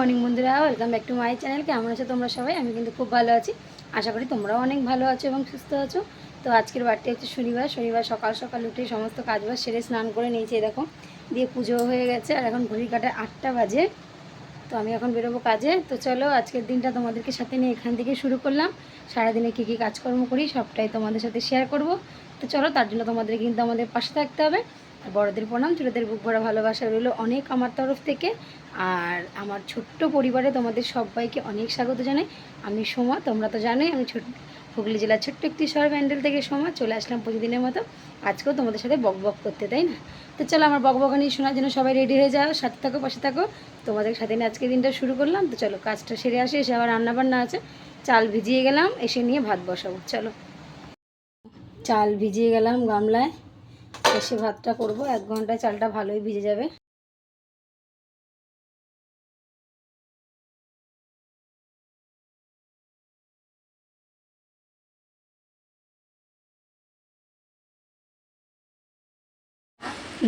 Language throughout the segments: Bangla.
মর্নিং বন্ধুরা, welcome back to my channel. কেমন আছো তোমরা সবাই? আমি কিন্তু খুব ভালো আছি। আশা করি তোমরাও অনেক ভালো আছো এবং সুস্থ আছো। তো আজকের বারটি হচ্ছে শনিবার। শনিবার সকাল সকাল উঠে সমস্ত কাজবাজ সেরে স্নান করে নিয়েছি দেখো। দিয়ে পুজো হয়ে গেছে আর এখন ঘড়ির কাটা আটটা বাজে। তো আমি এখন বেরোবো কাজে। তো চলো, আজকের দিনটা তোমাদেরকে সাথে নিয়ে এখান থেকে শুরু করলাম। সারাদিনে কী কী কাজকর্ম করি সবটাই তোমাদের সাথে শেয়ার করব। তো চলো, তার জন্য তোমাদের কিন্তু আমাদের পাশে থাকতে হবে। বড়দের প্রণাম, ছোটোদের বুক ভরা ভালোবাসা রইল অনেক আমার তরফ থেকে। আর আমার ছোট্ট পরিবারে তোমাদের সবাইকে অনেক স্বাগত জানাই। আমি সোমা, তোমরা তো জানোই আমি ছোট হুগলি জেলার ছোট্ট একটি শহর ব্যান্ডেল থেকে সোমা, চলে আসলাম প্রতিদিনের মতো। আজকেও তোমাদের সাথে বক বক করতে, তাই না? তো চলো আমার বক বকানি শোনার জন্য সবাই রেডি হয়ে যাও, সাথে থাকো, পাশে থাকো। তোমাদের সাথে নিয়ে আজকের দিনটা শুরু করলাম। তো চলো কাজটা সেরে আসে, এসে আবার রান্নাবান্না আছে। চাল ভিজিয়ে গেলাম, এসে নিয়ে ভাত বসাবো। চলো। চাল ভিজিয়ে গেলাম গামলায়। এসে ভাতটা করব, এক ঘন্টায় চালটা ভালোই ভিজে যাবে।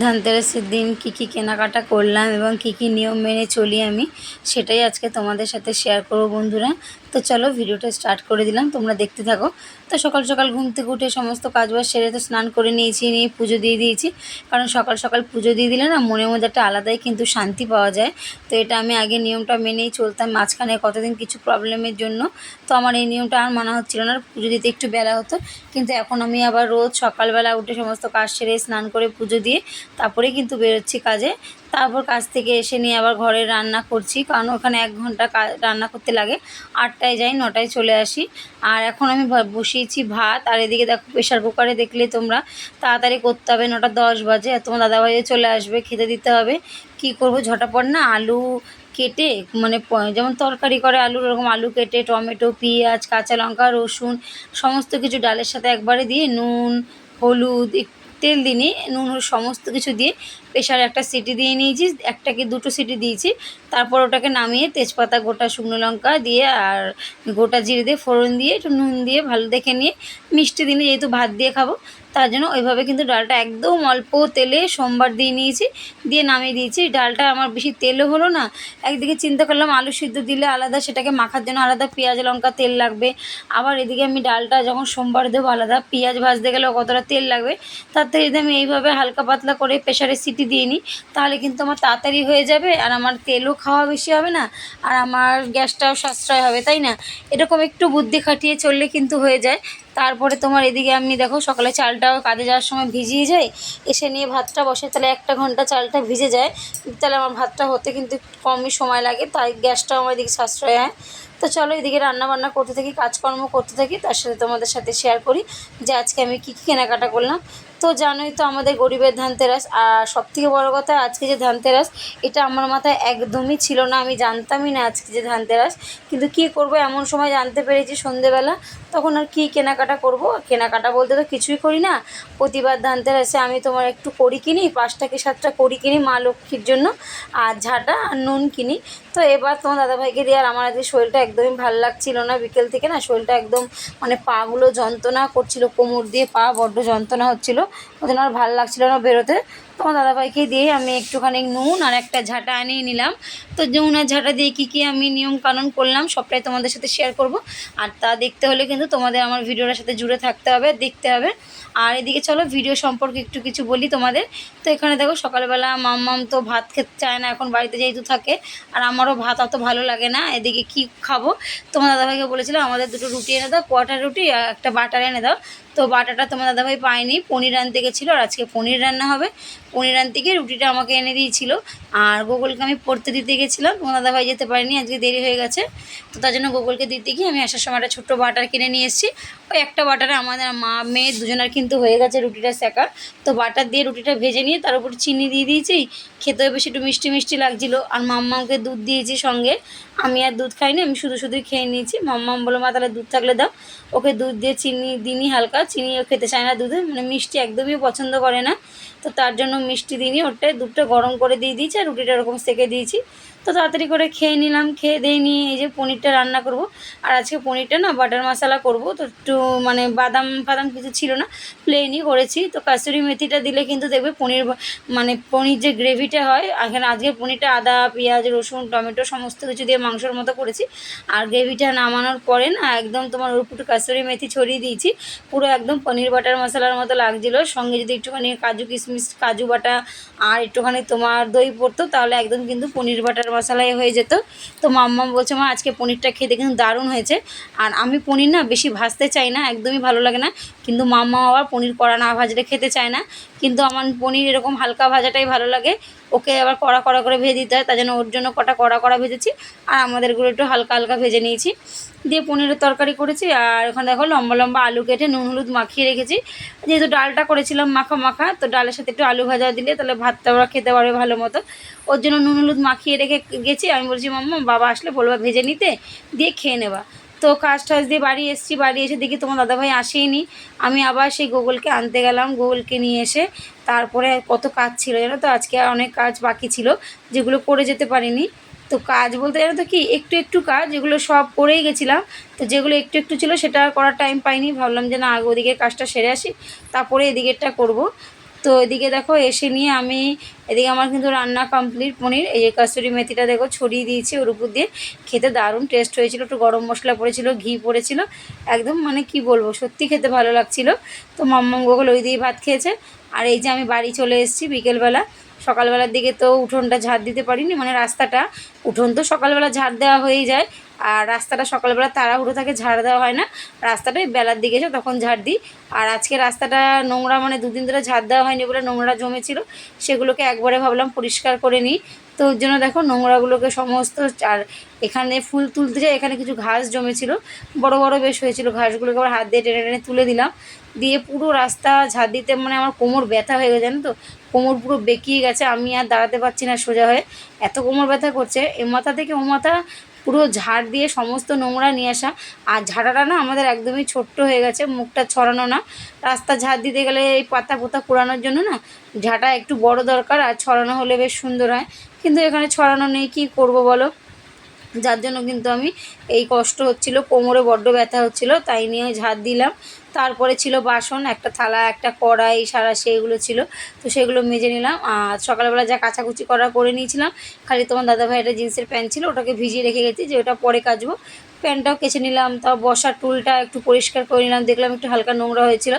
ধানতেরাসের দিন কি কি কেনাকাটা করলাম এবং কি কি নিয়ম মেনে চলি আমি, সেটাই আজকে তোমাদের সাথে শেয়ার করব বন্ধুরা। তো চলো ভিডিওটা স্টার্ট করে দিলাম, তোমরা দেখতে থাকো। তো সকাল সকাল ঘুম থেকে উঠে সমস্ত কাজবাজ সেরে তো স্নান করে নিয়েছি, নিয়ে পুজো দিয়ে দিয়েছি। কারণ সকাল সকাল পুজো দিয়ে দিলে না মনের মধ্যে একটা আলাদাই কিন্তু শান্তি পাওয়া যায়। তো এটা আমি আগে নিয়মটা মেনেই চলতাম মাঝখানে কতদিন কিছু প্রবলেমের জন্য। তো আমার এই নিয়মটা আর মানা হচ্ছিল না পুজো দিতে একটু বেলা হতো। কিন্তু এখন আমি আবার রোজ সকালবেলা উঠে সমস্ত কাজ সেরে স্নান করে পুজো দিয়ে তারপরে কিন্তু বেরোচ্ছি কাজে। তারপর কাজ থেকে এসে নিয়ে আবার ঘরে রান্না করছি। কারণ ওখানে এক ঘণ্টা রান্না করতে লাগে। আটটায় যাই, নটায় চলে আসি। আর এখন আমি বসিয়েছি ভাত। আর এদিকে দেখো প্রেশার কুকারে দেখলে তোমরা, তাড়াতাড়ি করতে হবে, নটা দশ বাজে। আর তোমার দাদাভাইও চলে আসবে, খেতে দিতে হবে। কি করব? ঝটাপট না আলু কেটে মানে যেমন তরকারি করে আলুর ওরকম আলু কেটে, টমেটো, পেঁয়াজ, কাঁচা লঙ্কা, রসুন, সমস্ত কিছু ডালের সাথে একবারে দিয়ে নুন, হলুদ তেল দিইনি, নুন সমস্ত কিছু দিয়ে প্রেশারে একটা সিটি দিয়ে নিয়েছি একটা কি দুটো সিটি দিয়েছি। তারপর ওটাকে নামিয়ে তেজপাতা, গোটা শুকনো লঙ্কা দিয়ে আর গোটা জিরে দিয়ে ফোড়ন দিয়ে একটু নুন দিয়ে ভালো দেখে নিয়ে মিষ্টি দিনে যেহেতু ভাত দিয়ে খাব তার জন্য ওইভাবে কিন্তু ডালটা একদম অল্প তেলে সোমবার দিয়ে নিয়েছি, দিয়ে নামিয়ে দিয়েছি। ডালটা আমার বেশি তেলও হলো না। একদিকে চিন্তা করলাম আলু সিদ্ধ দিলে আলাদা, সেটাকে মাখার জন্য আলাদা পেঁয়াজ, লঙ্কা, তেল লাগবে। আবার এদিকে আমি ডালটা যখন সোমবার দেবো আলাদা পেঁয়াজ ভাজতে গেলেও কতটা তেল লাগবে, তার থেকে যদি আমি এইভাবে হালকা পাতলা করে প্রেশারে সিটি দিয়ে নিই, তাহলে কিন্তু আমার তাড়াতাড়ি হয়ে যাবে আর আমার তেলও খাওয়া বেশি হবে না, আর আমার গ্যাসটাও সাশ্রয় হবে, তাই না? এরকম একটু বুদ্ধি খাটিয়ে চললে কিন্তু হয়ে যায়। তারপরে তোমার এদিকে আমি দেখো সকালে চালটাও কাজে যাওয়ার সময় ভিজিয়ে যাই, এসে নিয়ে ভাতটা বসে তাহলে একটা ঘণ্টা চালটা ভিজে যায়। তাহলে আমার ভাতটা হতে কিন্তু কমই সময় লাগে, তাই গ্যাসটাও আমার এদিকে সাশ্রয় হয়। তো চলো এদিকে রান্না বান্না করতে থাকি, কাজকর্ম করতে থাকি, তার সাথে তোমাদের সাথে শেয়ার করি যে আজকে আমি কী কী কেনাকাটা করলাম। তো জানোই তো আমাদের গরিবের ধানতেরাস, আর সবথেকে বড় কথা আজকে যে ধানতেরাস, এটা আমার মাথায় একদমই ছিল না, আমি জানতামই না আজকে যে ধানতেরাস। কিন্তু কি করব এমন সময় জানতে পেরেছি সন্ধেবেলা, তখন আর কী কেনাকাটা করব? কেনাকাটা বলতে তো কিছুই করি না। প্রতিবার ধানতেরাসে আমি তোমার একটু করি কিনি, পাঁচটা কি সাতটা করি কিনি মা লক্ষ্মীর জন্য, আর ঝাঁটা আর নুন কিনি। তো এবার তোমার দাদাভাইকে দিয়ে আর আমার আজকে শরীরটা একদমই ভালো লাগছিল না। বিকেল থেকে না শরীরটা একদম মানে পাগুলো যন্ত্রণা করছিল, কোমর দিয়ে পা বড্ড যন্ত্রণা হচ্ছিল। ওই জন্য আর ভালো লাগছিল না বেরোতে। তোমার দাদাভাইকে দিয়ে আমি একটুখানি নুন আর একটা ঝাঁটা আনিয়ে নিলাম। তো নুন আর ঝাঁটা দিয়ে কী কী আমি নিয়ম কানুন করলাম সবটাই তোমাদের সাথে শেয়ার করব। আর তা দেখতে হলে কিন্তু তোমাদের আমার ভিডিওটার সাথে জুড়ে থাকতে হবে, দেখতে হবে। আর এদিকে চলো ভিডিও সম্পর্কে একটু কিছু বলি তোমাদের। তো এখানে দেখো, সকালবেলা মাম্মাম তো ভাত খেতে চায় না, এখন বাড়িতে যেহেতু থাকে, আর আমারও ভাত অত ভালো লাগে না। এদিকে কি খাব? তোমার দাদাভাইকে বলেছিলাম, আমাদের দুটো রুটি এনে দাও কোয়াটার রুটি একটা বাটার এনে দাও। তো বাটাটা তোমার দাদাভাই পায়নি, পনির আনতে গেছিল আর আজকে পনির রান্না হবে। পনির আনতে গিয়ে রুটিটা আমাকে এনে দিয়েছিলো আর গোগলকে আমি পড়তে দিতে গেছিলাম, তোমার দাদাভাই যেতে পারিনি, আজকে দেরি হয়ে গেছে। তো তার জন্য গোগলকে দিতে গিয়ে আমি আসার সময় একটা ছোট্ট বাটার কিনে নিয়ে এসেছি। ওই একটা বাটারে আমাদের মা, মেয়ে দুজনের কিন্তু হয়ে গেছে রুটিটা শেখা তো বাটার দিয়ে রুটিটা ভেজে নিয়ে তার উপর চিনি দিয়ে দিয়েছি। খেতেও বেশি একটু মিষ্টি মিষ্টি লাগছিল। আর মাম্মাকে দুধ দিয়েছি সঙ্গে। আমি আর দুধ খাইনি, আমি শুধু শুধুই খেয়ে নিয়েছি। মাম্মাম বলো মা, তাহলে দুধ থাকলে দাও। ওকে দুধ দিয়ে চিনি দিনই হালকা। চিনিও খেতে চায় না দুধে মানে মিষ্টি একদমই পছন্দ করে না। তো তার জন্য মিষ্টি দিনই ওটাই দুধটা গরম করে দিয়ে দিয়েছি আর রুটিটা ওরকম সেকে দিয়েছি। তো তাড়াতাড়ি করে খেয়ে নিলাম, খেয়ে দিয়ে নিয়ে এই যে পনিরটা রান্না করব। আর আজকে পনিরটা না বাটার মশলা করব। তো একটু মানে বাদাম ফাদাম কিছু ছিল না প্লেনই করেছি। তো কাসুরি মেথিটা দিলে কিন্তু দেখবে পনির মানে পনির যে গ্রেভিটা হয়, এখানে আজকে পনিরটা আদা, পেঁয়াজ, রসুন, টমেটো সমস্ত কিছু দিয়ে মাংসর মতো করেছি। আর গ্রেভিটা নামানোর পরে না একদম তোমার ওর কাসুরি মেথি ছড়িয়ে দিয়েছি। পুরো একদম পনির বাটার মশলার মতো লাগছিল। সঙ্গে যদি একটুখানি কাজু কিশমিশ, কাজু বাটা, আর একটুখানি তোমার দই পড়তো, তাহলে একদম কিন্তু পনির বাটার মশলাই হয়ে যেত। তো মাম্মা বলছে, মা, আজকে পনিরটা খেতে কিন্তু দারুণ হয়েছে। আর আমি পনির না বেশি ভাজতে চাই না, একদমই ভালো লাগে না। কিন্তু মাম্মা আবার পনির কড়া না ভাজলে খেতে চায় না। কিন্তু আমার পনির এরকম হালকা ভাজাটাই ভালো লাগে। ওকে আবার কড়া কড়া করে ভেজে দিতে হয়, তার জন্য ওর জন্য কটা কড়া কড়া ভেজেছি। আর আমাদেরগুলো একটু হালকা হালকা ভেজে নিয়েছি। দিয়ে পনিরের তরকারি করেছি, আর ওখানে দেখো লম্বা লম্বা আলু কেটে নুন হলুদ মাখিয়ে রেখেছি। যেহেতু ডালটা করেছিলাম মাখা মাখা, তো ডালের সাথে একটু আলু ভাজা দিলে তাহলে ভাতটা ওরা খেতে পারবে ভালো মতো। ওর জন্য নুন হলুদ মাখিয়ে রেখে গেছি। আমি বলছি, মাম্মা, বাবা আসলে বলবা ভেজে নিতে, দিয়ে খেয়ে নেবা। তো কাজ টাজ দিয়ে বাড়ি এসেছি, বাড়ি এসে দেখি তোমার দাদাভাই আসেইনি। আমি আবার সেই গুগলকে আনতে গেলাম, গুগলকে নিয়ে এসে তারপরে কত কাজ ছিল জানো তো? আজকে আর অনেক কাজ বাকি ছিল যেগুলো করে যেতে পারিনি। তো কাজ বলতে জানো তো কি? একটু একটু কাজ, যেগুলো সব করেই গেছিলাম। তো যেগুলো একটু একটু ছিল সেটা করার টাইম পাইনি। ভাবলাম যে না, আগে ওদিকে কাজটা সেরে আসি, তারপরে এদিকেরটা করব। তো এদিকে দেখো, এসে নিয়ে আমি, এদিকে আমার কিন্তু রান্না কমপ্লিট পনির। এই যে কাসুরি মেথিটা দেখো, ছড়িয়ে দিয়েছি ওর উপর দিয়ে। খেতে দারুণ টেস্ট হয়েছিল, একটু গরম মশলা পড়েছিল, ঘি পড়েছিল। একদম মানে কি বলব, সত্যি খেতে ভালো লাগছিল। তো মাম্মাম গোগল ওই দিয়ে ভাত খেয়েছে। আর এই যে আমি বাড়ি চলে এসেছি বিকেলবেলা। সকালবেলার দিকে তো উঠোনটা ঝাড় দিতে পারিনি মানে রাস্তাটা। উঠোন তো সকালবেলা ঝাড় দেওয়া হয়েই যায়। আর রাস্তাটা সকালবেলা তাড়াহুড়ো থাকে, ঝাড় দেওয়া হয় না। রাস্তাটাই বেলার দিকে এসে তখন ঝাড় দিই। আর আজকে রাস্তাটা নোংরা মানে দুদিন ধরে ঝাড় দেওয়া হয়নি বলে নোংরা জমেছিল। সেগুলোকে একবারে ভাবলাম পরিষ্কার করে নিই। তো ওর জন্য দেখো নোংরাগুলোকে সমস্ত, আর এখানে ফুল তুলতে যাই এখানে কিছু ঘাস জমেছিল। বড় বড় বেশ হয়েছিল ঘাসগুলোকে আবার হাত দিয়ে টেনে টেনে তুলে দিলাম। দিয়ে পুরো রাস্তা ঝাড় দিতে মানে আমার কোমর ব্যথা হয়ে গেছে, জানো তো? কোমর পুরো বেঁকিয়ে গেছে। আমি আর দাঁড়াতে পারছি না সোজা হয়ে। এত কোমর ব্যথা করছে। এ মাথা থেকে ও মাথা পুরো ঝাড় দিয়ে সমস্ত নোংরা নিয়ে আসা। আর ঝাড়াটা না আমাদের একদমই ছোট্ট হয়ে গেছে, মুখটা ছড়ানো না। রাস্তা ঝাড় দিতে গেলে এই পাতা পোতা কুড়ানোর জন্য না ঝাঁটা একটু বড় দরকার, আর ছড়ানো হলে বেশ সুন্দর হয়। কিন্তু এখানে ছড়ানো নেই, কি করব বলো? যার জন্য কিন্তু আমি এই কষ্ট হচ্ছিল, কোমরে বড্ড ব্যথা হচ্ছিল, তাই নিয়ে ঝাড় দিলাম। তারপরে ছিল বাসন, একটা থালা, একটা কড়াই, সারা সেইগুলো ছিল। তো সেগুলো মেজে নিলাম। আর সকালবেলা যা কাচাকুচি করা করে নিয়েছিলাম, খালি তোমার দাদাভাই একটা জিন্সের প্যান্ট ছিল, ওটাকে ভিজিয়ে রেখে গেছি যে ওটা পরে কাচবো। প্যান্টটাও কেচে নিলাম, তাও বসার টুলটা একটু পরিষ্কার করে নিলাম, দেখলাম একটু হালকা নোংরা হয়েছিল।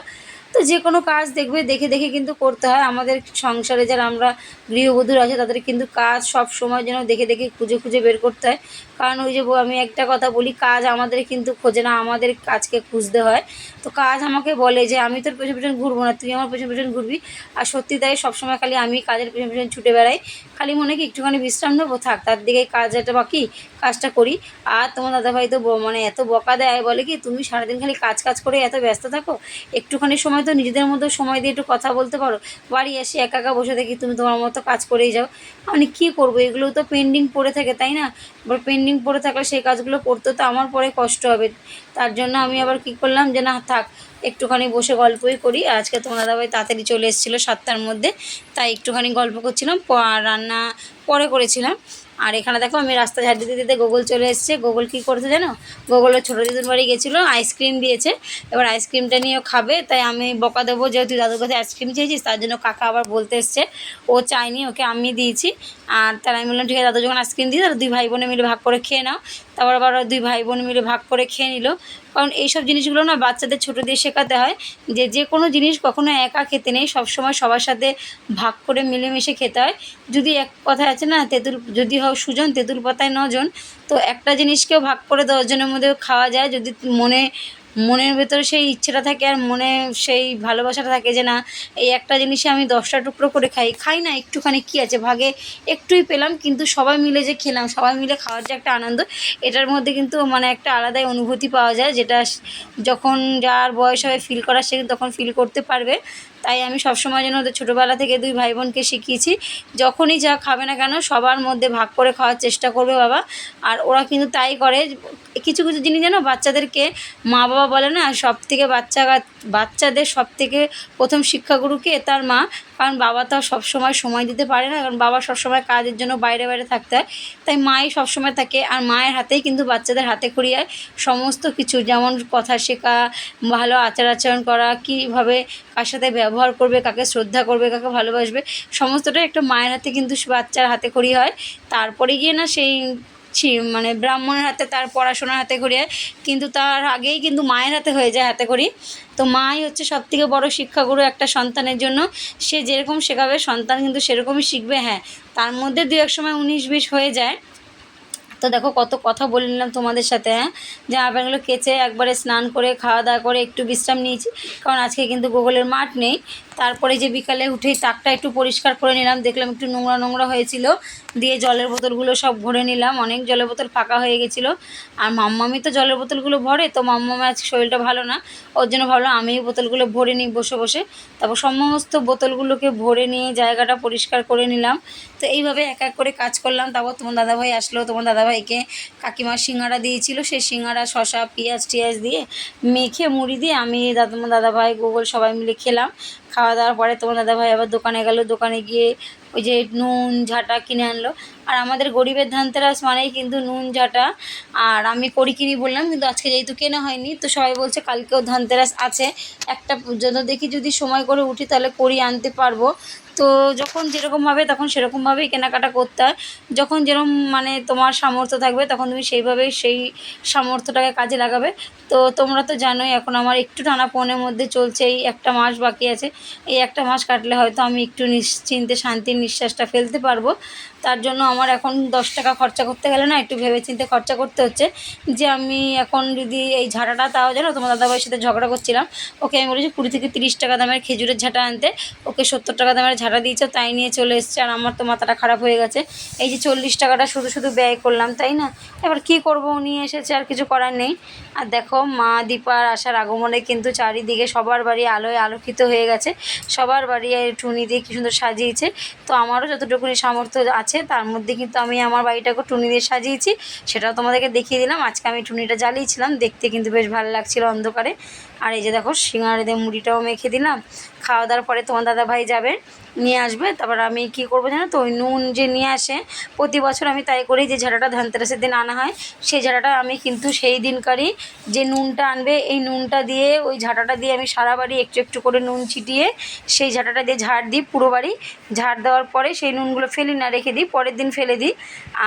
তো যে কোনো কাজ দেখবে, দেখে দেখে কিন্তু করতে হয়। আমাদের সংসারে যারা আমরা গৃহবধূর আছে, তাদের কিন্তু কাজ সব সময় যেন দেখে দেখে, খুঁজে খুঁজে বের করতে হয়। কারণ ওই যে আমি একটা কথা বলি, কাজ আমাদের কিন্তু খোঁজে না, আমাদের কাজকে খুঁজতে হয়। তো কাজ আমাকে বলে যে, আমি তোর পেছন পেছন ঘুরবো না, তুই আমার পেছন পেছন ঘুরবি। আর সত্যি তাই সবসময় খালি আমি কাজের পেছন পেছন ছুটে বেড়াই। খালি মনে কি একটুখানি বিশ্রাম নেব? থাক, তার দিকে কাজ একটা বাকি, কাজটা করি। আর তোমার দাদাভাই তো মানে এত বকা দেয়, বলে কি তুমি সারাদিন খালি কাজ কাজ করে এত ব্যস্ত থাকো? একটুখানি সময় তো নিজেদের মধ্যে সময় দিয়ে একটু কথা বলতে পারো। বাড়ি এসে একা একা বসে থাকি তুমি তোমার মতো কাজ করেই যাও। মানে কী করব? এগুলো তো পেন্ডিং পড়ে থাকে, তাই না? এবার পেন্ডিং পড়ে থাকলে সেই কাজগুলো করতে তো আমার পরে কষ্ট হবে। তার জন্য আমি আবার কি করলাম যে না, থাক একটুখানি বসে গল্পই করি। আজকে তোমার দাদাভাই তাড়াতাড়ি চলে এসেছিল সাতটার মধ্যে, তাই একটুখানি গল্প করছিলাম রান্না পরে করেছিলাম। আর এখানে দেখো আমি রাস্তা ঝাড় দিতে দিতে গোগল চলে এসেছে। গোগল কী করছে জানো? গোগলের ছোটো দিদির বাড়ি গেছিল, আইসক্রিম দিয়েছে। এবার আইসক্রিমটা নিয়েও খাবে, তাই আমি বকা দেবো যেহেতু তুই দাদুর কাছে আইসক্রিম চেয়েছিস, তার জন্য কাকা আবার বলতে এসছে, ও চায়নি, ওকে আমি দিয়েছি। আর তার আমি বললাম, ঠিক আছে, দাদু যখন আইসক্রিম দিই তাহলে দুই ভাই বোনে মিলে ভাগ করে খেয়ে নাও। তারপর আবার দুই ভাই বোন মিলে ভাগ করে খেয়ে নিল। কারণ এইসব জিনিসগুলো না বাচ্চাদের ছোটো দিয়ে শেখাতে হয় যে যে কোনো জিনিস কখনো একা খেতে নেই, সবসময় সবার সাথে ভাগ করে মিলেমিশে খেতে হয়। যদি এক কথা আছে না, তেঁতুল, যদি হোক সুজন, তেঁতুল পাতায় নজন, তো একটা জিনিসকেও ভাগ করে দশজনের মধ্যে খাওয়া যায়। যদি মনে মনের ভেতরে সেই ইচ্ছেটা থাকে আর মনে সেই ভালোবাসাটা থাকে যে না, এই একটা জিনিসে আমি দশটা টুকরো করে খাই। খাই না, একটুখানি কী আছে? ভাগে একটুই পেলাম, কিন্তু সবাই মিলে যে খেলাম, সবাই মিলে খাওয়ার যে একটা আনন্দ, এটার মধ্যে কিন্তু মানে একটা আলাদাই অনুভূতি পাওয়া যায়, যেটা যখন যার বয়স হবে ফিল করার সে তখন ফিল করতে পারবে। তাই আমি সবসময় যেন ওদের ছোটোবেলা থেকে দুই ভাই বোনকে শিখিয়েছি, যখনই যা খাবে না কেন সবার মধ্যে ভাগ করে খাওয়ার চেষ্টা করবে বাবা। আর ওরা কিন্তু তাই করে, কিছু কিছু জিনিস যেন বাচ্চাদেরকে মা বাবা বলে না সব থেকে বাচ্চা বাচ্চাদের সব থেকে প্রথম শিক্ষাগুরুকে তার মা কারণ বাবা তো সবসময় সময় দিতে পারে না, কারণ বাবা সবসময় কাজের জন্য বাইরে বাইরে থাকতে হয়। তাই মাই সবসময় থাকে আর মায়ের হাতেই কিন্তু বাচ্চাদের হাতে খড়িয়ায় সমস্ত কিছু, যেমন কথা শেখা, ভালো আচার আচরণ করা, কীভাবে কার সাথে ব্যবহার করবে, কাকে শ্রদ্ধা করবে, কাকে ভালোবাসবে, সমস্তটাই একটা মায়ের হাতে কিন্তু বাচ্চার হাতে খড়ি হয়। তারপরে গিয়ে না সেই মানে ব্রাহ্মণের হাতে, তার পড়াশোনার হাতে করি কিন্তু তার আগেই কিন্তু মায়ের হাতে হয়ে যায় হাতে করি। তো মাই হচ্ছে সব থেকে বড়ো শিক্ষাগুরু একটা সন্তানের জন্য। সে যেরকম শেখাবে, সন্তান কিন্তু সেরকমই শিখবে হ্যাঁ। তার মধ্যে দু এক সময় উনিশ বিশ হয়ে যায়। তো দেখো কত কথা বলে নিলাম তোমাদের সাথে হ্যাঁ? জামা প্যান্টগুলো কেচে একবারে স্নান করে খাওয়া দাওয়া করে একটু বিশ্রাম নিয়েছি। কারণ আজকে কিন্তু গোগলের মাঠ নেই। তারপরে যে বিকালে উঠেই তাকটা একটু পরিষ্কার করে নিলাম, দেখলাম একটু নোংরা নোংরা হয়েছিল। দিয়ে জলের বোতলগুলো সব ভরে নিলাম। অনেক জলের বোতল ফাঁকা হয়ে গেছিল। আর মাম্মামি তো জলের বোতলগুলো ভরে, তো মাম্মামি আজকে শরীরটা ভালো না। ওর জন্য ভাবলাম আমি বোতলগুলো ভরে নিই বসে বসে। তারপর সমস্ত বোতলগুলোকে ভরে নিয়ে জায়গাটা পরিষ্কার করে নিলাম। তো এইভাবে এক এক করে কাজ করলাম। তারপর তোমার দাদাভাই আসলো। তোমার দাদাভাইকে কাকিমার সিঙ্গারা দিয়েছিল। সেই সিঙ্গারা শশা পেঁয়াজ টিয়াজ দিয়ে মেখে, মুড়ি দিয়ে আমি দাদা দাদাভাই গুগল সবাই মিলে খেলাম। খাওয়া দাওয়ার পরে তোমার দাদাভাই আবার দোকানে গেল। দোকানে গিয়ে ওই যে নুন, ঝাঁটা কিনে আনলো। আর আমাদের গরিবের ধানতেরাস মানেই কিন্তু নুন, ঝাঁটা। আর আমি করি কিনি বললাম, কিন্তু আজকে যেহেতু কেনা হয়নি, তো সবাই বলছে কালকেও ধানতেরাস আছে। একটা পর্যন্ত দেখি যদি সময় করে উঠি, তাহলে করি আনতে পারব। তো যখন যেরকমভাবে তখন সেরকমভাবেই কেনাকাটা করতে হয়। যখন যেরকম মানে তোমার সামর্থ্য থাকবে, তখন তুমি সেইভাবেই সেই সামর্থ্যটাকে কাজে লাগাবে। তো তোমরা তো জানোই, এখন আমার একটু টানা পনেরো মধ্যে চলছে, এই একটা মাস বাকি আছে। এই একটা মাস কাটলে হয়তো আমি একটু নিশ্চিন্তে, শান্তির নিঃশ্বাসটা ফেলতে পারব। তার জন্য আমার এখন দশ টাকা খরচা করতে গেলে না একটু ভেবে চিন্তে খরচা করতে হচ্ছে। যে আমি এখন যদি এই ঝাঁটাটা তাও জানো তোমার দাদাভাইয়ের সাথে ঝগড়া করছিলাম, ওকে আমি বলেছি কুড়ি থেকে তিরিশ টাকা দামের খেজুরের ঝাঁটা আনতে, ওকে সত্তর টাকা দামের ঝাঁটা দিয়েছে, তাই নিয়ে চলে এসছে আর আমার তো মাথাটা খারাপ হয়ে গেছে। এই যে চল্লিশ টাকাটা শুধু শুধু ব্যয় করলাম, তাই না? এবার কি করব? নিয়ে এসেছে, আর কিছু করার নেই। আর দেখো, মা দীপার আসার আগমনে কিন্তু চারিদিকে সবার বাড়ি আলোয় আলোকিত হয়ে গেছে। সবার বাড়ি টুনি দিয়ে কী সুন্দর সাজিয়েছে। তো আমারও যতটুকুনি সামর্থ্য আছে তার মধ্যে কিন্তু আমি আমার বাড়িটাকে টুনি দিয়ে সাজিয়েছি, সেটাও তোমাদেরকে দেখিয়ে দিলাম। আজকে আমি টুনিটা জ্বালিয়েছিলাম, দেখতে কিন্তু বেশ ভালো লাগছিল অন্ধকারে। আর এই যে দেখো সিঙ্গারে দিয়ে মুড়িটাও মেখে দিলাম। খাওয়া দাওয়ার পরে তোমার দাদা ভাই যাবে, নিয়ে আসবে। তারপর আমি কি করব জানো তো, ওই নুন যে নিয়ে আসে, প্রতি বছর আমি তাই করি যে ঝাঁটাটা ধানতেরাসের দিন আনা হয়, সেই ঝাড়াটা আমি কিন্তু সেই দিনকারই যে নুনটা আনবে, এই নুনটা দিয়ে, ওই ঝাঁটাটা দিয়ে আমি সারা বাড়ি একটু একটু করে নুন ছিটিয়ে, সেই ঝাঁটাটা দিয়ে ঝাড় দিই পুরো বাড়ি। ঝাড় দেওয়ার পরে সেই নুনগুলো ফেলি না, রেখে দিই, পরের দিন ফেলে দিই।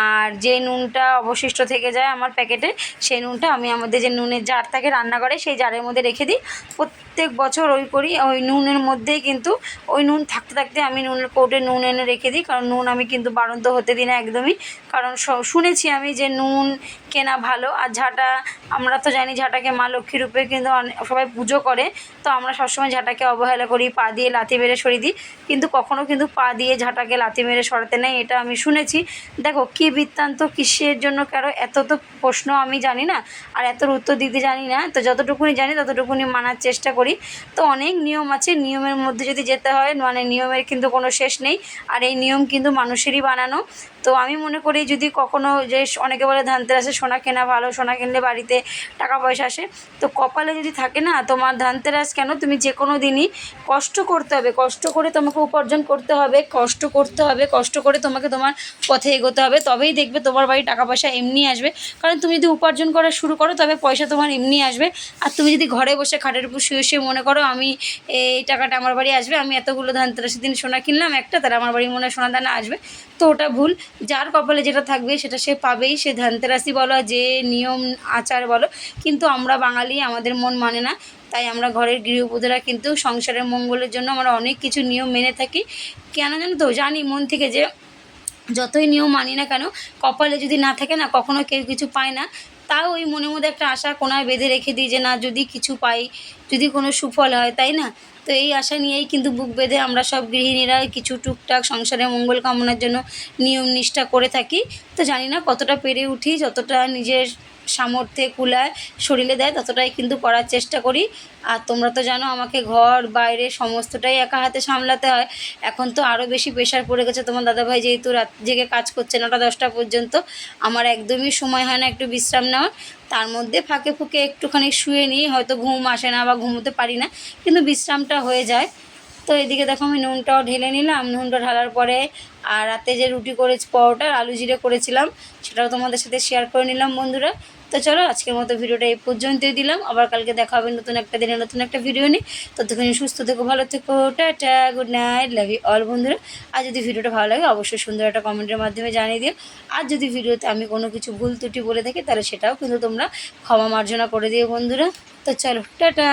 আর যে নুনটা অবশিষ্ট থেকে যায় আমার প্যাকেটে, সেই নুনটা আমি আমাদের যে নুনের জার থাকে রান্না করে, সেই জারের মধ্যে রেখে দিই। প্রত্যেক বছর ওই করি, ওই নুনের মধ্যেই কিন্তু ওই নুন থাকতে থাকতে আমি নুনের কৌটে নুন এনে রেখে দিই, কারণ নুন আমি কিন্তু বাড়ন্ত হতে দিই না একদমই। কারণ শুনেছি আমি যে নুন কেনা ভালো, আর ঝাঁটা, আমরা তো জানি ঝাঁটাকে মা লক্ষ্মী রূপে কিন্তু সবাই পুজো করে, তো আমরা সবসময় ঝাঁটাকে অবহেলা করি, পা দিয়ে লাথি মেরে সরিয়ে দিই। কিন্তু কখনো কিন্তু পা দিয়ে ঝাঁটাকে লাথি মেরে সরাতে নেই, এটা আমি শুনেছি। দেখো, কী বৃত্তান্ত, কিসের জন্য কারও, এত তো প্রশ্ন আমি জানি না, আর এতর উত্তর দিতে জানি না, তো যতটুকুনি জানি, ততটুকুনি মানার চেষ্টা করি। তো অনেক নিয়ম আছে, নিয়মের মধ্যে যদি যেতে হয় মানে নিয়মের কিন্তু কোনো শেষ নেই। আর এই নিয়ম কিন্তু মানুষেরই বানানো। তো আমি মনে করি যদি কখনো যে অনেকে বলে ধানতেরাসে সোনা কেনা ভালো, সোনা কিনলে বাড়িতে টাকা পয়সা আসে। তো কপালে যদি থাকে না, তোমার ধানতেরাস কেন? তুমি যে কোনো দিনই কষ্ট করতে হবে। কষ্ট করে তোমাকে উপার্জন করতে হবে, কষ্ট করতে হবে, কষ্ট করে তোমাকে তোমার পথে এগোতে হবে। তবেই দেখবে তোমার বাড়ি টাকা পয়সা এমনি আসবে। কারণ তুমি যদি উপার্জন করা শুরু করো, তবে পয়সা তোমার এমনি আসবে। আর তুমি যদি ঘরে বসে খাটের উপর শুয়ে শুয়ে মনে করো, আমি এই টাকাটা আমার বাড়ি আসবে, আমি এতগুলো ধানতেরাসের দিন সোনা কিনলাম, একটা তাহলে আমার বাড়ি মনে হয় সোনা দানা আসবে। তো ওটা ভুল। যার কপালে যেটা থাকবে সেটা সে পাবেই, সে ধানতেরাসই বলো যে নিয়ম, আচার বলো। কিন্তু আমরা বাঙালি, আমাদের মন মানে না। তাই আমরা ঘরের গৃহবধূরা কিন্তু সংসারের মঙ্গলের জন্য আমরা অনেক কিছু নিয়ম মেনে থাকি। কেন জানো তো? জানি মন থেকে যে যতই নিয়ম মানি না কেন, কপালে যদি না থাকে না, কখনো কেউ কিছু পায় না। তাও ওই মনের মধ্যে একটা আশা কোনায় বেঁধে রেখে দিই যে না, যদি কিছু পাই, যদি কোনো সুফল হয়, তাই না? তো এই আশা নিয়েই কিন্তু বুক বেঁধে আমরা সব গৃহিণীরা কিছু টুকটাক সংসারের মঙ্গল কামনার জন্য নিয়ম নিষ্ঠা করে থাকি। তো জানি না কতটা পেরে উঠি, যতটা নিজের সামর্থ্যে কুলায় শরীরে দেয়, ততটাই কিন্তু করার চেষ্টা করি। আর তোমরা তো জানো আমাকে ঘর, বাইরে সমস্তটাই একা হাতে সামলাতে হয়। এখন তো আরও বেশি প্রেশার পড়ে গেছে। তোমার দাদাভাই যেহেতু রাত জেগে কাজ করছে নটা দশটা পর্যন্ত, আমার একদমই সময় হয় না একটু বিশ্রাম নেওয়ার। তার মধ্যে ফাঁকে ফুঁকে একটুখানি শুয়ে নিই, হয়তো ঘুম আসে না বা ঘুমোতে পারি না, কিন্তু বিশ্রামটা হয়ে যায়। তো এদিকে দেখো আমি নুনটাও ঢেলে নিলাম, নুনটা ঢালার পরে আর রাতে যে রুটি করেছি, পরোটা আলু জিরে করেছিলাম, সেটাও তোমাদের সাথে শেয়ার করে নিলাম বন্ধুরা। তো চলো, আজকের মতো ভিডিওটা এই পর্যন্তই দিলাম। আবার কালকে দেখা হবে নতুন একটা দিনে নতুন একটা ভিডিও নিয়ে। ততক্ষণ সুস্থ থেকো, ভালো থেকো, tata good night love you all বন্ধুরা। আর যদি ভিডিওটা ভালো লাগে, অবশ্যই সুন্দর একটা কমেন্টের মাধ্যমে জানিয়ে দিও। আর যদি ভিডিওতে আমি কোনো কিছু ভুল ত্রুটি বলে থাকি, তাহলে সেটাও কিন্তু তোমরা ক্ষমা মার্জনা করে দিও বন্ধুরা। তো চলো, টাটা।